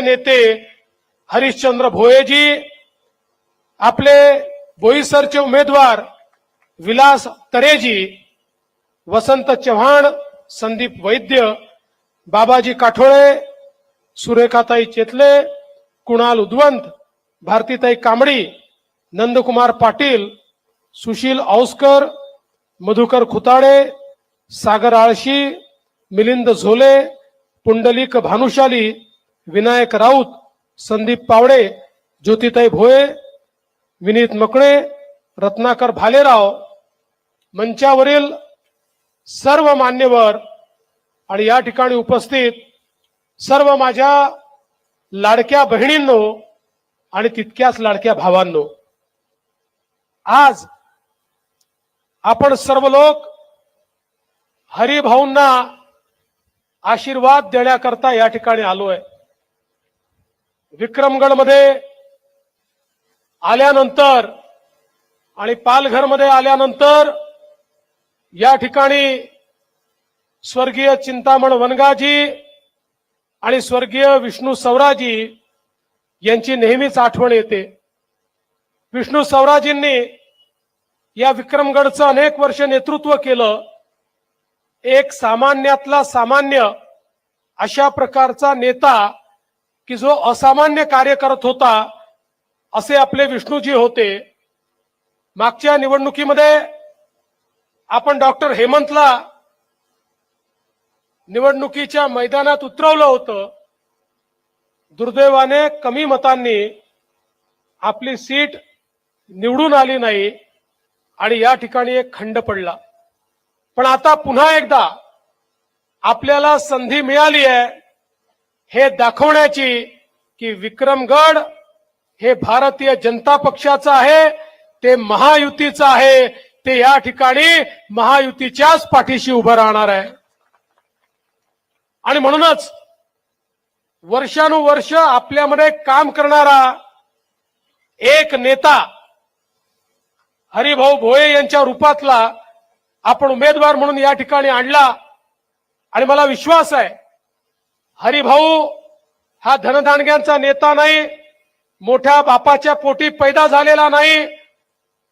नेते हरिश्चंद्र भोयेजी आपले बोईसरचे उमेदवार विलास तरेजी वसंत चव्हाण संदीप वैद्य बाबाजी काठोळे सुरेखाताई चेतले कुणाल उद्वंत भारतीताई कांबडी नंदकुमार पाटील सुशील औस्कर मधुकर खुताडे सागर आळशी मिलिंद झोले पुंडलिक भानुशाली विनायक राऊत संदीप पावडे ज्योतिताई भोये विनीत मकणे रत्नाकर भालेराव मंचावरील सर्व मान्यवर आणि या ठिकाणी उपस्थित सर्व माझ्या लाडक्या बहिणींनो आणि तितक्याच लाडक्या भावांनो. आज आपण सर्व लोक हरिभाऊंना आशीर्वाद देण्याकरता या ठिकाणी आलोय. विक्रमगडमध्ये आल्यानंतर आणि पालघरमध्ये आल्यानंतर या ठिकाणी स्वर्गीय चिंतामण वनगाजी आणि स्वर्गीय विष्णू सवराजी यांची नेहमीच आठवण येते. विष्णू सवराजींनी या विक्रमगडचं अनेक वर्ष नेतृत्व केलं. एक सामान्यातला सामान्य अशा प्रकारचा नेता की जो असामान्य कार्य करत होता असे आपले विष्णूजी होते. मागच्या निवडणुकीमध्ये आपण डॉक्टर हेमंतला निवडणुकीच्या मैदानात उतरवलं होतं. दुर्दैवाने कमी मतांनी आपली सीट निवडून आली नाही आणि या ठिकाणी एक खंड पडला. पण आता पुन्हा एकदा आपल्याला संधी मिळाली आहे. हे दाखवण्याची की विक्रमगड हे भारतीय जनता पक्षाचं आहे ते महायुतीचं आहे ते या ठिकाणी महायुतीच्याच पाठीशी उभं राहणार आहे. आणि म्हणूनच वर्षानुवर्ष आपल्यामध्ये काम करणारा एक नेता हरिभाऊ भोये यांच्या रूपातला आपण उमेदवार म्हणून या ठिकाणी आणला. आणि मला विश्वास आहे हरिभाऊ हा धनदानग्यांचा नेता नाही मोठ्या बापाच्या पोटी पैदा झालेला नाही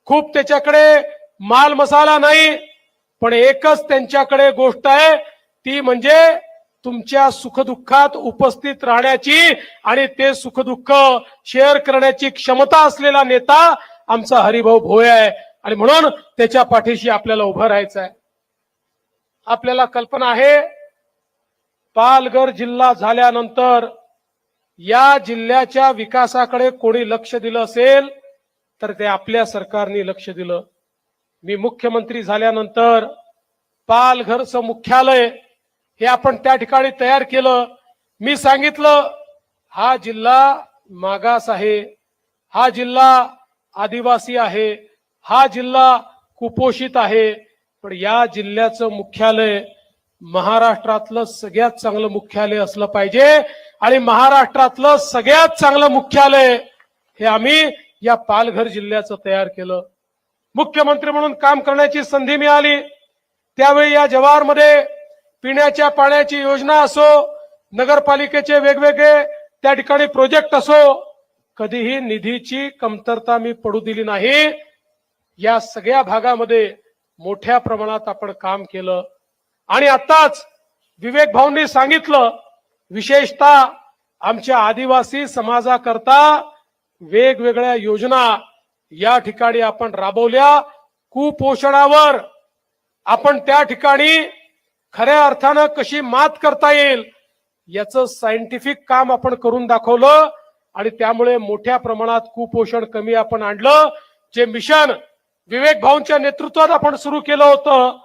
खूप त्याच्याकडे माल मसाला नाही पण एकच त्यांच्याकडे गोष्ट आहे ती म्हणजे तुमच्या सुखदुःखात उपस्थित राहण्याची आणि ते सुखदुःख शेअर करण्याची क्षमता असलेला नेता आमचा हरिभाऊ भोय आहे. आणि म्हणून त्याच्या पाठीशी आपल्याला उभं राहायचं आहे आपल्याला कल्पना आहे पालघर जिल्हा झाल्यानंतर या जिल्ह्याच्या विकासाकडे कोणी लक्ष दिलं असेल तर ते आपल्या सरकारने लक्ष दिलं. मी मुख्यमंत्री झाल्यानंतर पालघरचं मुख्यालय हे आपण त्या ठिकाणी तयार केलं. मी सांगितलं हा जिल्हा मागास आहे हा जिल्हा आदिवासी आहे हा जिल्हा कुपोषित आहे पण या जिल्ह्याचं मुख्यालय महाराष्ट्रातलं सगळ्यात चांगलं मुख्यालय असलं पाहिजे आणि महाराष्ट्रातलं सगळ्यात चांगलं मुख्यालय हे आम्ही या पालघर जिल्ह्याचं तयार केलं. मुख्यमंत्री म्हणून काम करण्याची संधी मिळाली. त्यावेळी या जवाहरमध्ये पिण्याच्या पाण्याची योजना असो नगरपालिकेचे वेगवेगळे त्या ठिकाणी प्रोजेक्ट असो कधीही निधीची कमतरता मी पडू दिली नाही. या सगळ्या भागामध्ये मोठ्या प्रमाणात आपण काम केलं. आणि आताच विवेक भाऊंनी सांगितलं विशेषतः आमच्या आदिवासी समाजाकरता वेगवेगळ्या योजना या ठिकाणी आपण राबवल्या. कुपोषणावर आपण त्या ठिकाणी खऱ्या अर्थानं कशी मात करता येईल याचं सायंटिफिक काम आपण करून दाखवलं आणि त्यामुळे मोठ्या प्रमाणात कुपोषण कमी आपण आणलं. जे मिशन विवेक भाऊंच्या नेतृत्वात आपण सुरू केलं होतं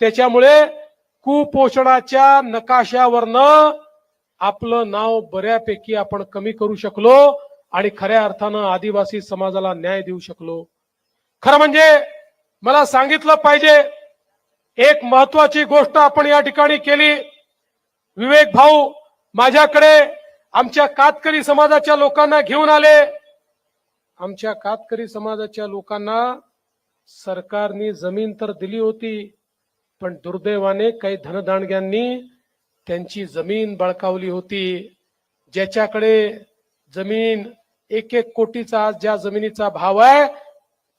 त्याच्यामुळे कुपोषणाच्या नकाशावरनं आपलं नाव बऱ्यापैकी आपण कमी करू शकलो आणि खऱ्या अर्थानं आदिवासी समाजाला न्याय देऊ शकलो. खरं म्हणजे मला सांगितलं पाहिजे एक महत्वाची गोष्ट आपण या ठिकाणी केली. विवेक भाऊ माझ्याकडे आमच्या कातकरी समाजाच्या लोकांना घेऊन आले. आमच्या कातकरी समाजाच्या लोकांना सरकारने जमीन तर दिली होती पण दुर्दैवाने काही धनदांडग्यांनी त्यांची जमीन बळकावली होती. ज्याच्याकडे जमीन एक एक कोटीचा आज ज्या जमिनीचा भाव आहे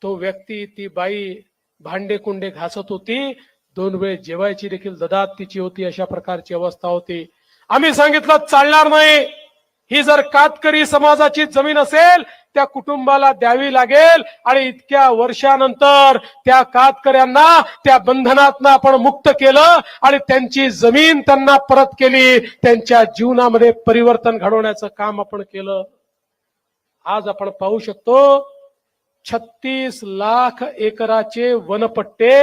तो व्यक्ती ती बाई भांडे कुंडे घासत होती. दोन वेळ जेवायची देखील ददात तिची होती अशा प्रकारची अवस्था होती. आम्ही सांगितलं चालणार नाही. ही जर कातकरी समाजाची जमीन असेल त्या कुटुंबाला द्यावी लागेल आणि इतक्या वर्षानंतर त्या कातकऱ्यांना त्या बंधनातनं आपण मुक्त केलं आणि त्यांची जमीन त्यांना परत केली त्यांच्या जीवनामध्ये परिवर्तन घडवण्याचं काम आपण केलं. आज आपण पाहू शकतो छत्तीस लाख एकराचे वनपट्टे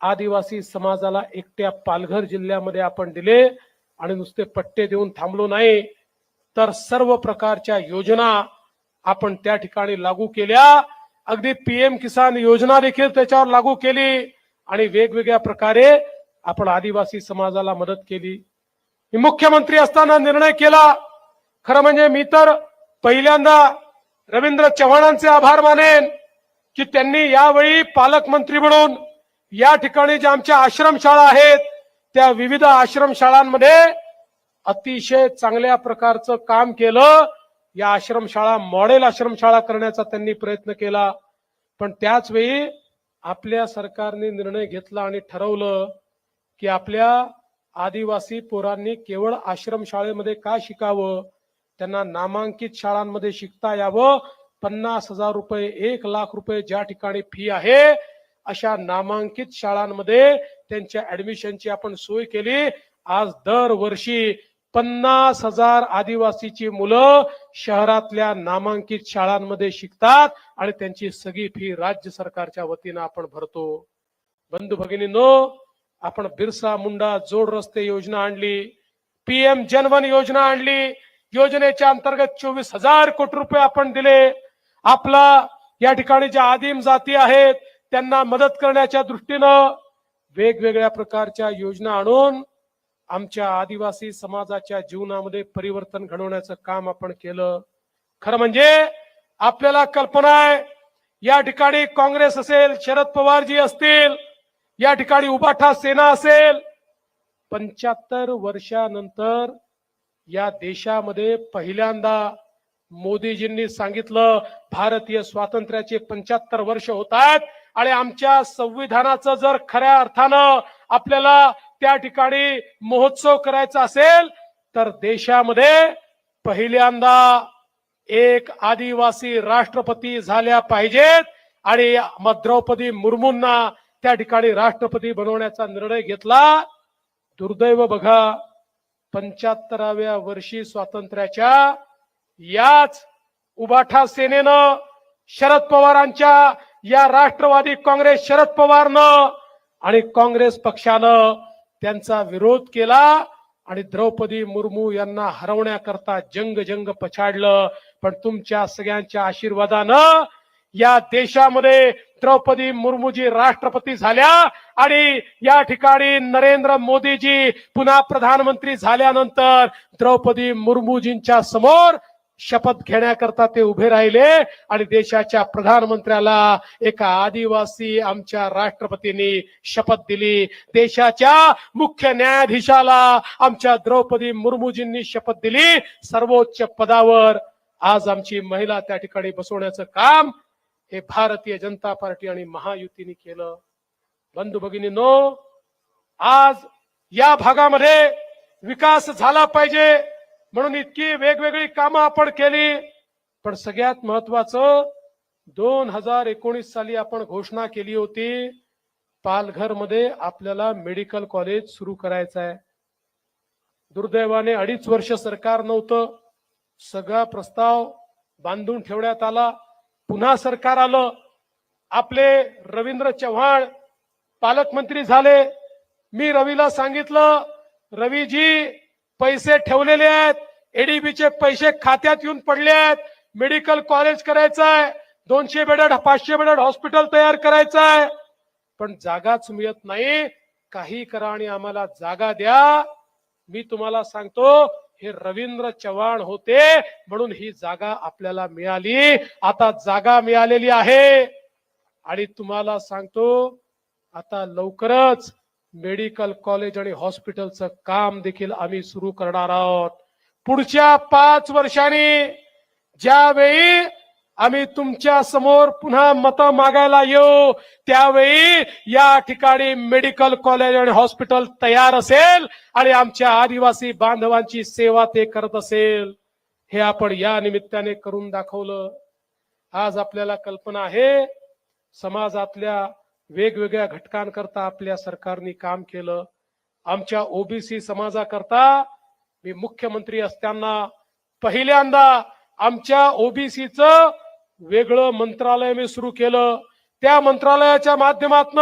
आदिवासी समाजाला एकट्या पालघर जिल्ह्यामध्ये आपण दिले आणि नुसते पट्टे देऊन थांबलो नाही. तर सर्व प्रकारच्या योजना आपण त्या ठिकाणी लागू केल्या. अगदी पीएम किसान योजना देखील त्याच्यावर लागू केली आणि वेगवेगळ्या प्रकारे आपण आदिवासी समाजाला मदत केली. मी मुख्यमंत्री असताना निर्णय केला. खरं म्हणजे मी तर पहिल्यांदा रवींद्र चव्हाणांचे आभार मानेन की त्यांनी यावेळी पालकमंत्री म्हणून या ठिकाणी ज्या आमच्या आश्रमशाळा आहेत त्या विविध आश्रमशाळांमध्ये अतिशय चांगल्या प्रकारचं काम केलं. या आश्रमशाळा मॉडेल आश्रमशाळा करण्याचा त्यांनी प्रयत्न केला. पण त्याच वेळी आपल्या सरकारने निर्णय घेतला आणि ठरवलं की आपल्या आदिवासी पोरांनी केवळ आश्रमशाळेमध्ये का शिकावं? त्यांना नामांकित शाळांमध्ये शिकता यावं? पन्नास हजार रुपये एक लाख रुपये ज्या ठिकाणी फी आहे अशा नामांकित शाळांमध्ये त्यांच्या ऍडमिशनची आपण सोय केली. आज दरवर्षी पन्नास हजार आदिवासीची मुलं शहरातल्या नामांकित शाळांमध्ये शिकतात आणि त्यांची सगळी फी राज्य सरकारच्या वतीनं आपण भरतो. बंधू भगिनींनो आपण बिरसा मुंडा जोड रस्ते योजना आणली पीएम जनवन योजना आणली योजनेच्या अंतर्गत चोवीस हजार कोटी रुपये आपण दिले. आपला या ठिकाणी ज्या आदिम जाती आहेत त्यांना मदत करण्याच्या दृष्टीनं वेगवेगळ्या प्रकारच्या योजना आणून आमच्या आदिवासी समाजाच्या जीवनामध्ये परिवर्तन घडवण्याचं काम आपण केलं. खरं म्हणजे आपल्याला कल्पना आहे या ठिकाणी काँग्रेस असेल शरद पवारजी असतील या ठिकाणी उबाठा सेना असेल. पंच्याहत्तर वर्षानंतर या देशामध्ये पहिल्यांदा मोदीजींनी सांगितलं भारतीय स्वातंत्र्याचे पंच्याहत्तर वर्ष होत आहेत आणि आमच्या संविधानाचं जर खऱ्या अर्थानं आपल्याला त्या ठिकाणी महोत्सव करायचा असेल तर देशामध्ये पहिल्यांदा एक आदिवासी राष्ट्रपती झाल्या पाहिजेत आणि द्रौपदी मुर्मूंना त्या ठिकाणी राष्ट्रपती बनवण्याचा निर्णय घेतला. दुर्दैव बघा पंच्याहत्तराव्या वर्षी स्वातंत्र्याच्या याच उबाठा सेनेनं शरद पवारांच्या या राष्ट्रवादी काँग्रेस शरद पवारनं आणि काँग्रेस पक्षानं त्यांचा विरोध केला आणि द्रौपदी मुर्मू यांना हरवण्याकरता जंग जंग पछाडलं. पण तुमच्या सगळ्यांच्या आशीर्वादानं या देशामध्ये द्रौपदी मुर्मूजी राष्ट्रपती झाल्या आणि या ठिकाणी नरेंद्र मोदीजी पुन्हा प्रधानमंत्री झाल्यानंतर द्रौपदी मुर्मूजींच्या समोर शपथ घेण्याकरता ते उभे राहिले आणि देशाच्या प्रधानमंत्र्याला एका आदिवासी आमच्या राष्ट्रपतींनी शपथ दिली. देशाच्या मुख्य न्यायाधीशाला आमच्या द्रौपदी मुर्मूजींनी शपथ दिली. सर्वोच्च पदावर आज आमची महिला त्या ठिकाणी बसवण्याचं काम हे भारतीय जनता पार्टी आणि महायुतीने केलं. बंधू भगिनींनो आज या भागामध्ये विकास झाला पाहिजे. म्हणून इतकी वेगवेगळी कामं आपण केली. पण सगळ्यात महत्वाचं दोन हजार एकोणीस साली आपण घोषणा केली होती पालघरमध्ये आपल्याला मेडिकल कॉलेज सुरू करायचं आहे. दुर्दैवाने अडीच वर्ष सरकार नव्हतं. सगळा प्रस्ताव बांधून ठेवण्यात आला. पुन्हा सरकार आलं. आपले रवींद्र चव्हाण पालकमंत्री झाले. मी रवीला सांगितलं रवीजी पैसे ठेवलेले आहेत. एडीबीचे पैसे खात्यात येऊन पडले आहेत मेडिकल कॉलेज करायचं आहे दोनशे बेडेड पाचशे बेडेड हॉस्पिटल तयार करायचं आहे पण जागाच मिळत नाही. काही करा आणि आम्हाला जागा द्या. मी तुम्हाला सांगतो हे रवींद्र चव्हाण होते म्हणून ही जागा आपल्याला मिळाली. आता जागा मिळालेली आहे. आणि तुम्हाला सांगतो आता लवकरच मेडिकल कॉलेज आणि हॉस्पिटलचं काम देखील आम्ही सुरू करणार आहोत. पुढच्या पाच वर्षांनी ज्यावेळी आम्ही तुमच्यासमोर पुन्हा मतं मागायला येऊ त्यावेळी या ठिकाणी मेडिकल कॉलेज आणि हॉस्पिटल तयार असेल आणि आमच्या आदिवासी बांधवांची सेवा ते करत असेल. हे आपण या निमित्ताने करून दाखवलं. आज आपल्याला कल्पना आहे समाजातल्या वेगवेगळ्या घटकांकरता आपल्या सरकारने काम केलं. आमच्या ओबीसी समाजाकरता मी मुख्यमंत्री असताना पहिल्यांदा आमच्या ओबीसीचं वेगळं मंत्रालय मी सुरू केलं. त्या मंत्रालयाच्या माध्यमातून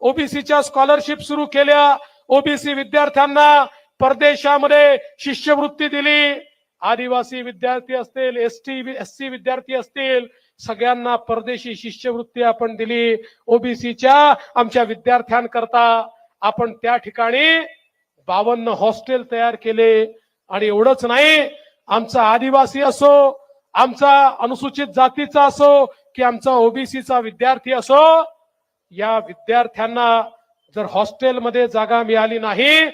ओबीसीच्या स्कॉलरशिप सुरू केल्या. ओबीसी विद्यार्थ्यांना परदेशामध्ये शिष्यवृत्ती दिली. आदिवासी विद्यार्थी असतील एस टी एस सी विद्यार्थी असतील सगळ्यांना परदेशी शिष्यवृत्ती आपण दिली. ओबीसीच्या आमच्या विद्यार्थ्यांकरता आपण त्या ठिकाणी बावन्न हॉस्टेल तयार केले. आणि एवढंच नाही आमचा आदिवासी असो आमचा अनुसूचित जातीचा असो की आमचा ओबीसीचा विद्यार्थी असो या विद्यार्थ्यांना जर हॉस्टेलमध्ये जागा मिळाली नाही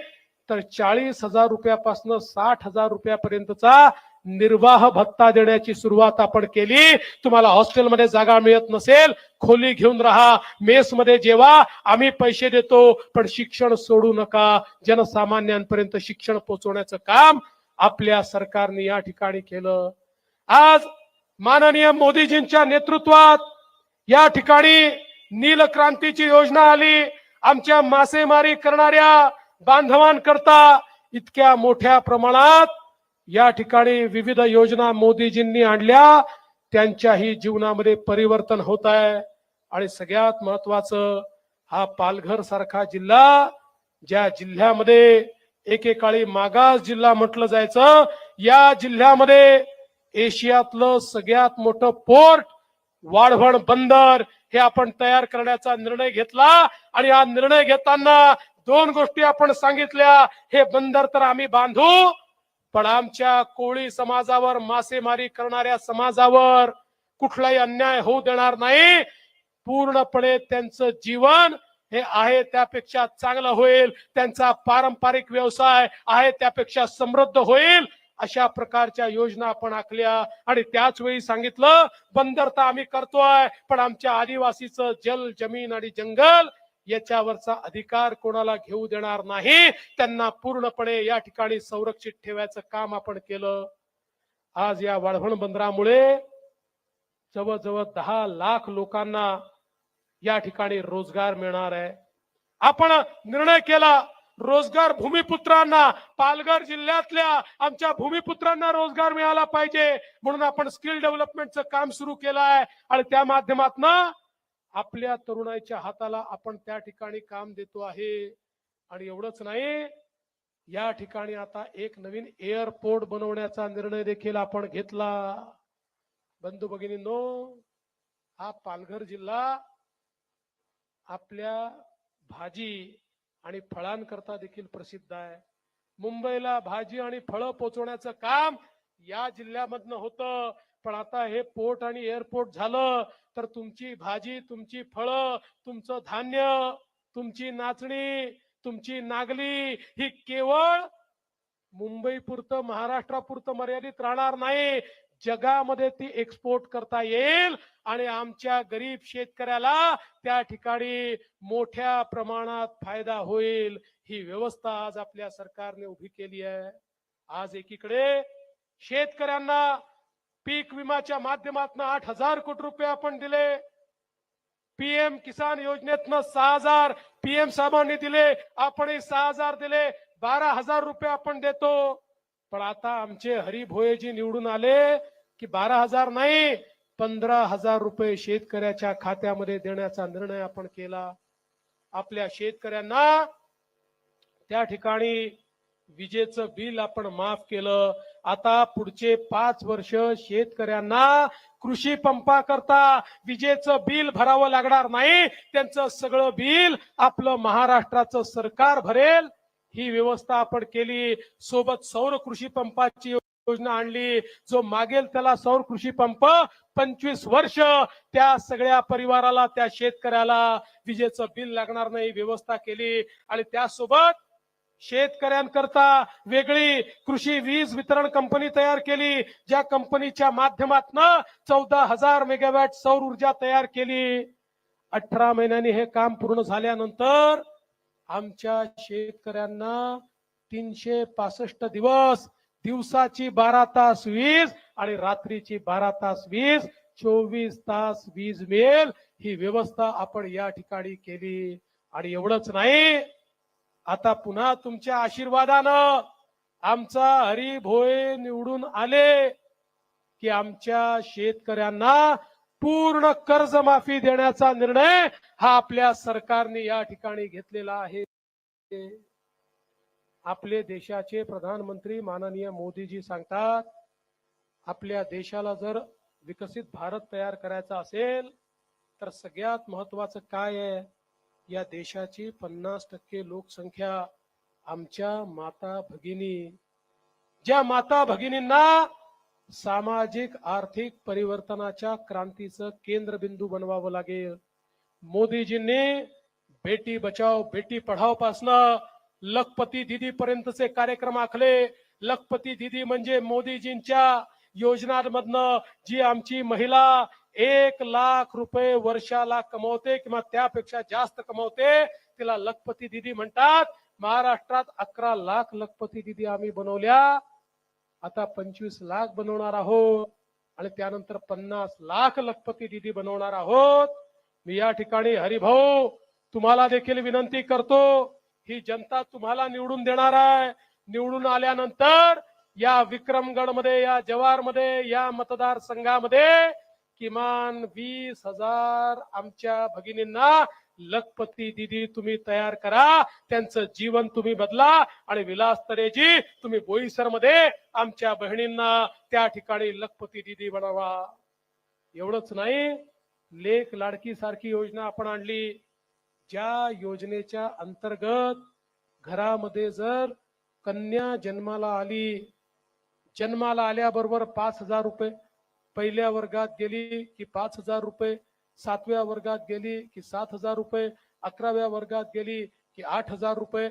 तर चाळीस हजार रुपयापासून साठ हजार रुपयापर्यंतचा निर्वाह भत्ता देण्याची सुरुवात आपण केली. तुम्हाला हॉस्टेलमध्ये जागा मिळत नसेल खोली घेऊन राहा. मेसमध्ये जेवा आम्ही पैसे देतो पण शिक्षण सोडू नका. जनसामान्यांपर्यंत शिक्षण पोहोचवण्याचं काम आपल्या सरकारने या ठिकाणी केलं. आज माननीय मोदीजींच्या नेतृत्वात या ठिकाणी नील क्रांतीची योजना आली. आमच्या मासेमारी करणाऱ्या बांधवांकरता इतक्या मोठ्या प्रमाणात या ठिकाणी विविध योजना मोदीजींनी आणल्या. त्यांच्याही जीवनामध्ये परिवर्तन होत आहे. आणि सगळ्यात महत्वाचं हा पालघर सारखा जिल्हा ज्या जिल्ह्यामध्ये एकेकाळी मागास जिल्हा म्हटलं जायचं या जिल्ह्यामध्ये एशियातलं सगळ्यात मोठं पोर्ट वाढवण बंदर हे आपण तयार करण्याचा निर्णय घेतला. आणि हा निर्णय घेताना दोन गोष्टी आपण सांगितल्या. हे बंदर तर आम्ही बांधू. पण आमच्या कोळी समाजावर मासेमारी करणाऱ्या समाजावर कुठलाही अन्याय होऊ देणार नाही. पूर्णपणे त्यांचं जीवन हे आहे त्यापेक्षा चांगलं होईल. त्यांचा पारंपरिक व्यवसाय आहे त्यापेक्षा समृद्ध होईल. अशा प्रकारच्या योजना आपण आखल्या आणि त्याच वेळी सांगितलं बंदर तर आम्ही करतोय पण आमच्या आदिवासीचं जल जमीन आणि जंगल याच्यावरचा अधिकार कोणाला घेऊ देणार नाही? त्यांना पूर्णपणे या ठिकाणी संरक्षित ठेवायचं काम आपण केलं. आज या वाढवण बंदरामुळे जवळजवळ दहा लाख लोकांना या ठिकाणी रोजगार मिळणार आहे. आपण निर्णय केला रोजगार भूमिपुत्रांना पालघर जिल्ह्यातल्या आमच्या भूमिपुत्रांना रोजगार मिळाला पाहिजे म्हणून आपण स्किल डेव्हलपमेंटचं काम सुरू केलं आहे. आणि त्या माध्यमातून आपल्या तरुणाईच्या हाताला आपण त्या ठिकाणी काम देतो आहे. आणि एवढंच नाही या ठिकाणी आता एक नवीन एअरपोर्ट बनवण्याचा निर्णय देखील आपण घेतला. बंधू भगिनींनो हा पालघर जिल्हा आपल्या भाजी आणि फळांकरता देखील प्रसिद्ध आहे. मुंबईला भाजी आणि फळं पोचवण्याचं काम या जिल्ह्यामधनं होतं. पण आता हे पोर्ट आणि एअरपोर्ट झालं तर तुमची भाजी तुमची फळं तुमचं धान्य तुमची नाचणी तुमची नागली ही केवळ मुंबई पुरतं महाराष्ट्रापुरतं मर्यादित राहणार नाही. जगामध्ये ती एक्सपोर्ट करता येईल आणि आमच्या गरीब शेतकऱ्याला त्या ठिकाणी मोठ्या प्रमाणात फायदा होईल. ही व्यवस्था आज आपल्या सरकारने उभी केली आहे. आज एकीकडे शेतकऱ्यांना पीक विमाच्या माध्यमातून आठ हजार कोटी रुपये आपण दिले. पीएम किसान योजनेतनं सहा हजार पीएम साहेबांनी दिले. आपणही सहा हजार दिले. बारा हजार रुपये आपण देतो. पण आता आमचे हरी भोयेजी निवडून आले की बारा हजार नाही पंधरा हजार रुपये शेतकऱ्याच्या खात्यामध्ये देण्याचा निर्णय आपण केला. आपल्या शेतकऱ्यांना त्या ठिकाणी विजेचं बिल आपण माफ केलं. आता पुढचे पाच वर्ष शेतकऱ्यांना कृषी पंपा करता विजेचं बिल भरावं लागणार नाही. त्यांचं सगळं बिल आपलं महाराष्ट्राचं सरकार भरेल. ही व्यवस्था आपण केली. सोबत सौर कृषी पंपाची योजना आणली. जो मागेल त्याला सौर कृषी पंप पंचवीस वर्ष त्या सगळ्या परिवाराला त्या शेतकऱ्याला विजेचं बिल लागणार नाही. व्यवस्था केली. आणि त्यासोबत शेतकऱ्यांकरता वेगळी कृषी वीज वितरण कंपनी तयार केली ज्या कंपनीच्या माध्यमातन चौदा हजार मेगावॅट सौर ऊर्जा तयार केली. अठरा महिन्यांनी हे काम पूर्ण झाल्यानंतर आमच्या शेतकऱ्यांना तीनशे पासष्ट दिवस दिवसाची बारा तास वीज आणि रात्रीची बारा तास वीज चोवीस तास वीज मिळेल ही व्यवस्था आपण या ठिकाणी केली. आणि एवढंच नाही आता पुन्हा तुमच्या आशीर्वादानं आमचा हरी भोये निवडून आले की आमच्या शेतकऱ्यांना पूर्ण कर्जमाफी देण्याचा निर्णय हा आपल्या सरकारने या ठिकाणी घेतलेला आहे. आपले देशाचे प्रधानमंत्री माननीय मोदीजी सांगतात आपल्या देशाला जर विकसित भारत तयार करायचा असेल तर सगळ्यात महत्वाचं काय आहे? या देशाची पन्नास टक्के लोकसंख्या आमच्या माता भगिनी ज्या माता भगिनींना सामाजिक आर्थिक परिवर्तनाच्या क्रांतीचं केंद्रबिंदू बनवावं लागेल. मोदीजींनी बेटी बचाव बेटी पढाव पासनं लखपती दिदी पर्यंतचे कार्यक्रम आखले. लखपती दिदी म्हणजे मोदीजींच्या योजनांमधनं जी आमची महिला एक लाख रुपये वर्षाला कमवते किंवा त्यापेक्षा जास्त कमवते तिला लखपती दिदी म्हणतात. महाराष्ट्रात अकरा लाख लखपती दिदी आम्ही बनवल्या. आता पंचवीस लाख बनवणार आहोत आणि त्यानंतर पन्नास लाख लखपती दिदी बनवणार आहोत. मी या ठिकाणी हरिभाऊ तुम्हाला देखील विनंती करतो ही जनता तुम्हाला निवडून देणार आहे. निवडून आल्यानंतर या विक्रमगडमध्ये या जवारमध्ये या मतदारसंघामध्ये किमान वीस हजार आमच्या भगिनींना लखपती दिदी तुम्ही तयार करा त्यांचं जीवन तुम्ही बदला आणि विलास तरेजी तुम्ही बोईसरमध्ये आमच्या बहिणींना त्या ठिकाणी लखपती दिदी बनवा. एवढंच नाही लेख लाडकी सारखी योजना आपण आणली. ज्या योजनेच्या अंतर्गत घरामध्ये जर कन्या जन्माला आली जन्माला आल्याबरोबर पाच हजार रुपये पहिल्या वर्गात गेली की पाच हजार रुपये सातव्या वर्गात गेली की सात हजार रुपये अकराव्या वर्गात गेली की आठ हजार रुपये.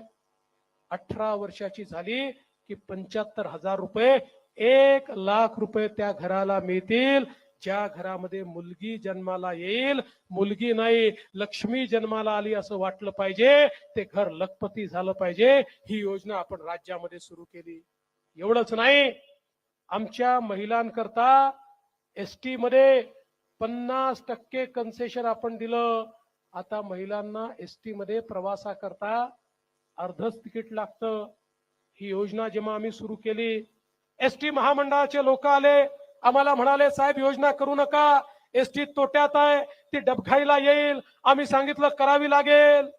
अठरा वर्षाची झाली की पंच्याहत्तर हजार रुपये एक लाख रुपये त्या घराला मिळतील. ज्या घरामध्ये मुलगी जन्माला येईल मुलगी नाही लक्ष्मी जन्माला आली असं वाटलं पाहिजे ते घर लखपती झालं पाहिजे ही योजना आपण राज्यामध्ये सुरू केली. एवढंच नाही आमच्या महिलांकरता एस टी मध्ये पन्नास टक्के कन्सेशन आपण दिलं. आता महिलांना एस टी मध्ये प्रवासाकरता अर्धच तिकीट लागतं. ही योजना जेव्हा आम्ही सुरू केली एस टी महामंडळाचे लोक आले. आम्हाला म्हणाले साहेब योजना करू नका. एस टी तोट्यात आहे. ती डबघाईला येईल. आम्ही सांगितलं करावी लागेल.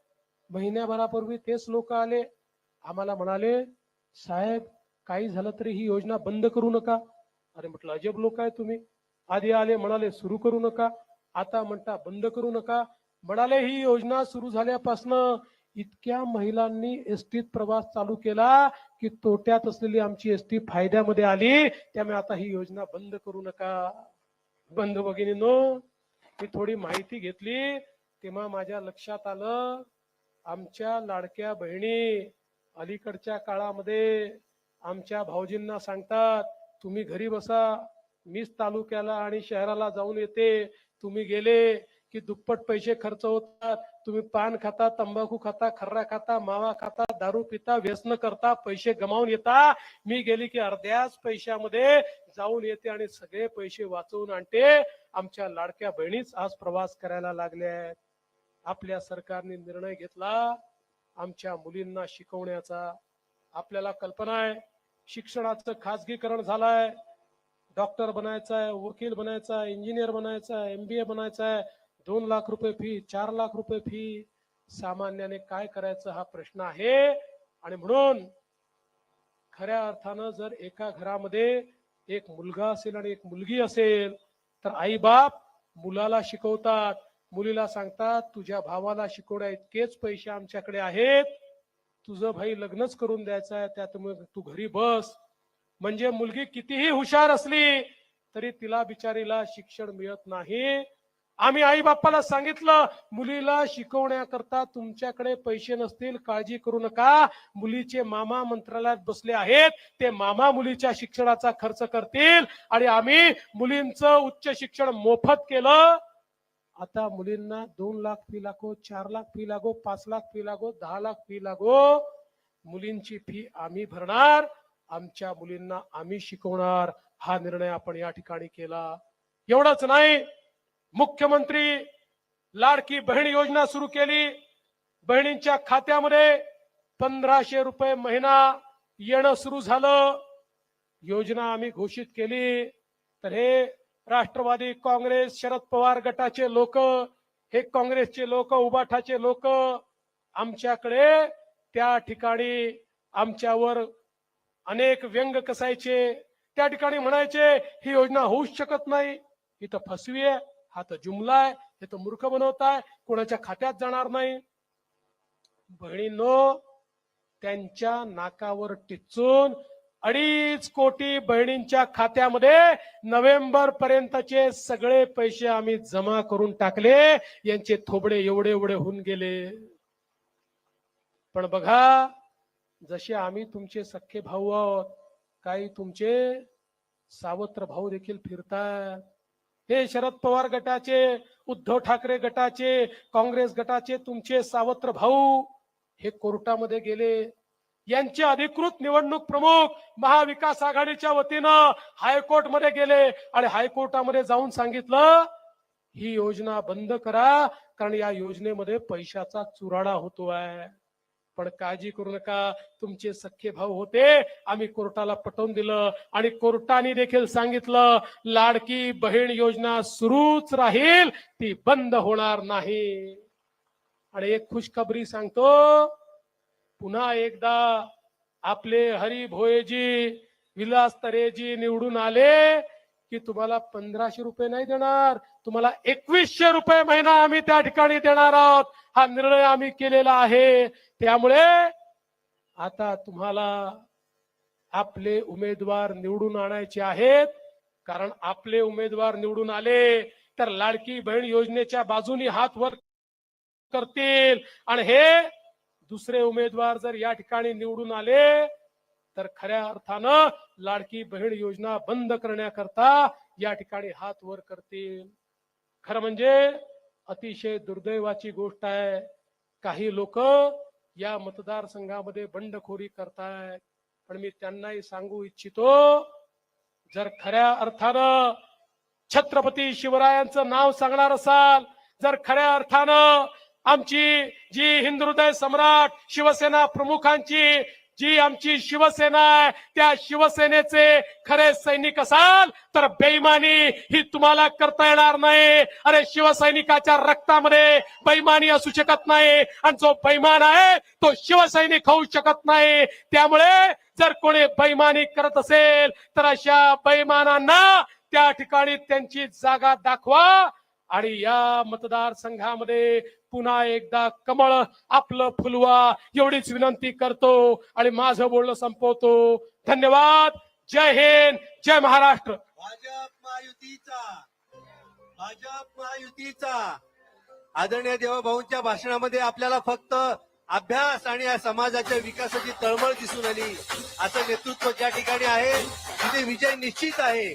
महिन्याभरापूर्वी तेच लोक आले. आम्हाला म्हणाले साहेब काही झालं तरी ही योजना बंद करू नका. अरे म्हटलं अजब लोक आहे तुम्ही. आधी आले म्हणाले सुरू करू नका. आता म्हणता बंद करू नका. म्हणाले ही योजना सुरू झाल्यापासनं इतक्या महिलांनी एसटीत प्रवास चालू केला की तोट्यात असलेली आमची एसटी फायद्यामध्ये आली. त्यामुळे आता ही योजना बंद करू नका. बंद भगिनीनो मी थोडी माहिती घेतली. तेव्हा माझ्या लक्षात आलं आमच्या लाडक्या बहिणी अलीकडच्या काळामध्ये आमच्या भाऊजींना सांगतात तुम्ही घरी बसा मीच तालुक्याला आणि शहराला जाऊन येते. तुम्ही गेले की दुप्पट पैसे खर्च होतात. तुम्ही पान खाता तंबाखू खाता खर्रा खाता मावा खाता दारू पिता व्यसन करता पैसे गमावून येता. मी गेली की अर्ध्याच पैशामध्ये जाऊन येते आणि सगळे पैसे वाचवून आणते. आमच्या लाडक्या बहिणीच आज प्रवास करायला लागल्या आहेत. आपल्या सरकारने निर्णय घेतला. आमच्या मुलींना शिकवण्याचा आपल्याला कल्पना आहे. शिक्षणाचं खाजगीकरण झालंय. डॉक्टर बनायचं आहे वकील बनायचं आहे इंजिनियर बनायचं आहे एमबीए बनायचं आहे. दोन लाख रुपये फी चार लाख रुपये फी सामान्याने काय करायचं हा प्रश्न आहे? आणि म्हणून खऱ्या अर्थानं जर एका घरामध्ये एक मुलगा असेल आणि एक मुलगी असेल तर आई बाप मुलाला शिकवतात. मुलीला सांगतात तुझ्या भावाला शिकवण्या इतकेच पैसे आमच्याकडे आहेत. तुझं भाई लग्नच करून द्यायचं आहे मग तू घरी बस. म्हणजे मुलगी कितीही हुशार असली तरी तिला बिचारीला शिक्षण मिळत नाही. आम्ही आई बाप्पाला सांगितलं मुलीला शिकवण्याकरता तुमच्याकडे पैसे नसतील काळजी करू नका. मुलीचे मामा मंत्रालयात बसले आहेत ते मामा मुलीच्या शिक्षणाचा खर्च करतील. आणि आम्ही मुलींचं उच्च शिक्षण मोफत केलं. आता मुलींना दोन लाख फी लागो चार लाख फी लागो पाच लाख फी लागो दहा लाख फी लागो. मुलींची फी आम्ही भरणार. आमच्या मुलींना आम्ही शिकवणार हा निर्णय आपण या ठिकाणी केला. एवढंच नाही मुख्यमंत्री लाडकी बहीण योजना सुरू केली. बहिणींच्या खात्यामध्ये पंधराशे रुपये महिना येणं सुरू झालं. योजना आम्ही घोषित केली. तर हे राष्ट्रवादी काँग्रेस शरद पवार गटाचे लोक हे काँग्रेसचे लोक उबाठाचे लोक आमच्याकडे त्या ठिकाणी आमच्यावर अनेक व्यंग कसायचे त्या ठिकाणी म्हणायचे ही योजना होऊच शकत नाही. ही तर फसवी आहे हा तर जुमला आहे हे तर मूर्ख बनवताय कोणाच्या खात्यात जाणार नाही. बहिणींनो त्यांच्या नाकावर टिचून अडीच कोटी बहिणींच्या खात्यामध्ये नोव्हेंबर पर्यंतचे सगळे पैसे आम्ही जमा करून टाकले. यांचे थोबडे एवढे एवढे होऊन गेले. पण बघा जसे आम्ही तुमचे सख्खे भाऊ आहोत काही तुमचे सावत्र भाऊ देखील फिरतात. हे शरद पवार गटाचे उद्धव ठाकरे गटाचे काँग्रेस गटाचे तुमचे सावत्र भाऊ हे कोर्टामध्ये गेले. यांचे अधिकृत निवडणूक प्रमुख महाविकास आघाडीच्या वतीनं हायकोर्टमध्ये गेले आणि हायकोर्टामध्ये जाऊन सांगितलं ही योजना बंद करा कारण या योजनेमध्ये पैशाचा चुराडा होतो आहे पण काळजी करू नका तुमचे सख्खे भाऊ होते आम्ही कोर्टाला पटवून दिलं आणि कोर्टाने देखील सांगितलं लाडकी बहीण योजना सुरूच राहील ती बंद होणार नाही. आणि एक खुशखबरी सांगतो पुन्हा एकदा आपले हरी भोयेजी विलास तरेजी निवडून आले की तुम्हाला पंधराशे रुपये नाही देणार तुम्हाला एकवीसशे रुपये महिना आम्ही त्या ठिकाणी देणार आहोत. हा निर्णय आम्ही केलेला आहे. त्यामुळे आता तुम्हाला आपले उमेदवार निवडून आणायचे आहेत. कारण आपले उमेदवार निवडून आले तर लाडकी बहीण योजनेच्या बाजूनी हात वर करतील. आणि हे दुसरे उमेदवार जर या ठिकाणी निवडून आले तर खऱ्या अर्थानं लाडकी बहीण योजना बंद करण्याकरता या ठिकाणी हात वर करतील. खरं म्हणजे अतिशय दुर्दैवाची गोष्ट आहे. काही लोक या मतदारसंघामध्ये बंडखोरी करताय. पण मी त्यांनाही सांगू इच्छितो जर खऱ्या अर्थानं छत्रपती शिवरायांचं नाव सांगणार असाल जर खऱ्या अर्थानं आमची जी हिंदुहृदय सम्राट शिवसेना प्रमुखांची जी आमची शिवसेना आहे त्या शिवसेनेचे खरे सैनिक असाल तर बेईमानी ही तुम्हाला करता येणार नाही. अरे शिवसैनिकाच्या रक्तामध्ये बेईमानी असू शकत नाही. आणि जो बैमान आहे तो शिवसैनिक होऊ शकत नाही. त्यामुळे जर कोणी बैमानी करत असेल तर अशा बैमानांना त्या ठिकाणी त्यांची जागा दाखवा. आणि या मतदारसंघामध्ये पुन्हा एकदा कमळ आपलं फुलवा एवढीच विनंती करतो आणि माझं बोलणं संपवतो. धन्यवाद. जय हिंद. जय महाराष्ट्र. भाजप महायुतीचा. भाजप महायुतीचा. आदरणीय देवभाऊंच्या भाषणामध्ये आपल्याला फक्त अभ्यास आणि या समाजाच्या विकासाची तळमळ दिसून आली. असं नेतृत्व ज्या ठिकाणी आहे तिथे विजय निश्चित आहे.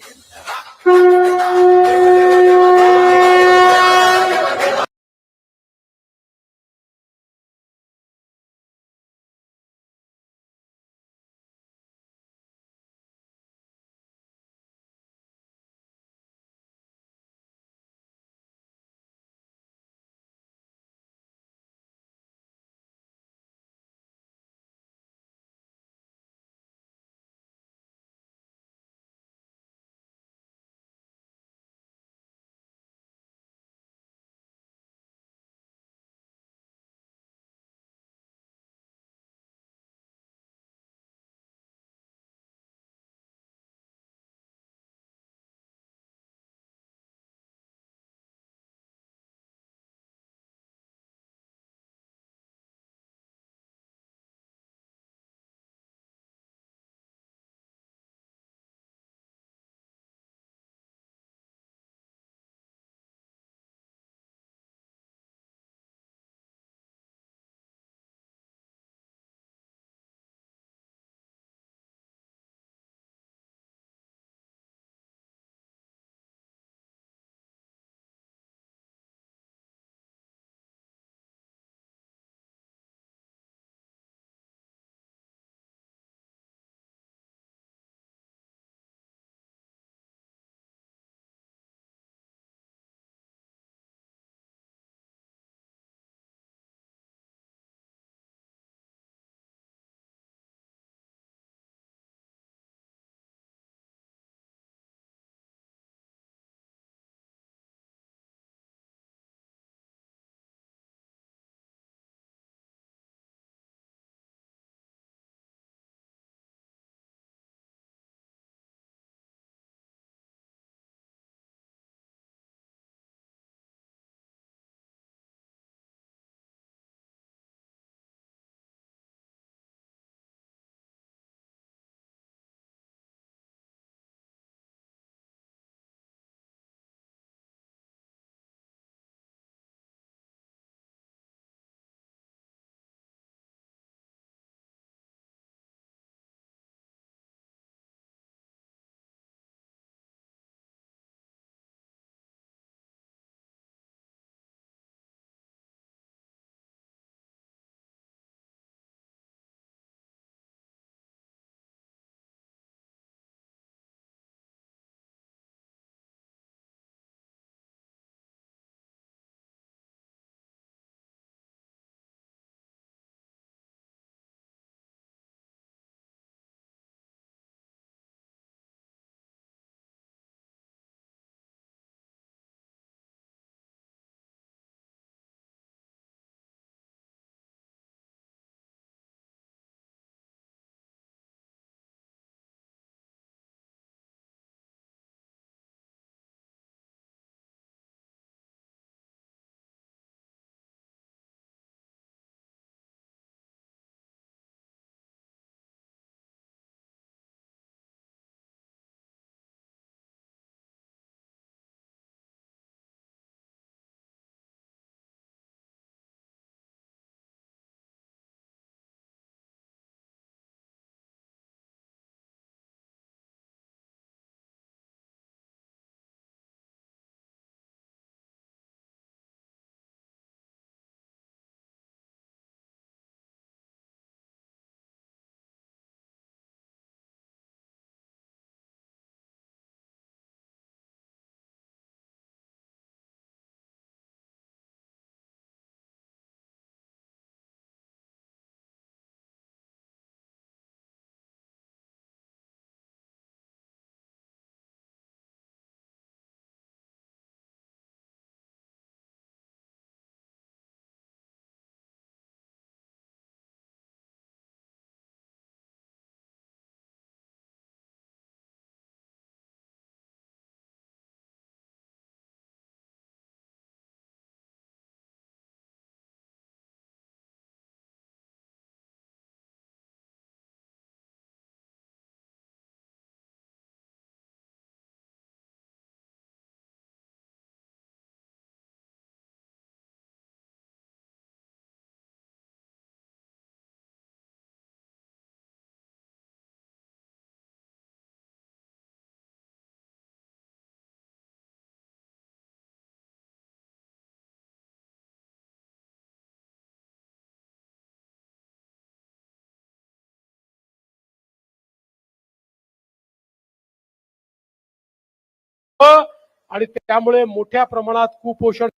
आणि त्यामुळे मोठ्या प्रमाणात कुपोषण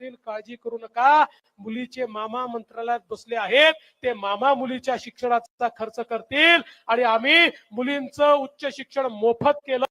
काळजी करू नका. मुलीचे मामा मंत्रालयात बसले आहेत. ते मामा मुलीच्या शिक्षणाचा खर्च करतील. आणि आम्ही मुलींचं उच्च शिक्षण मोफत केलं.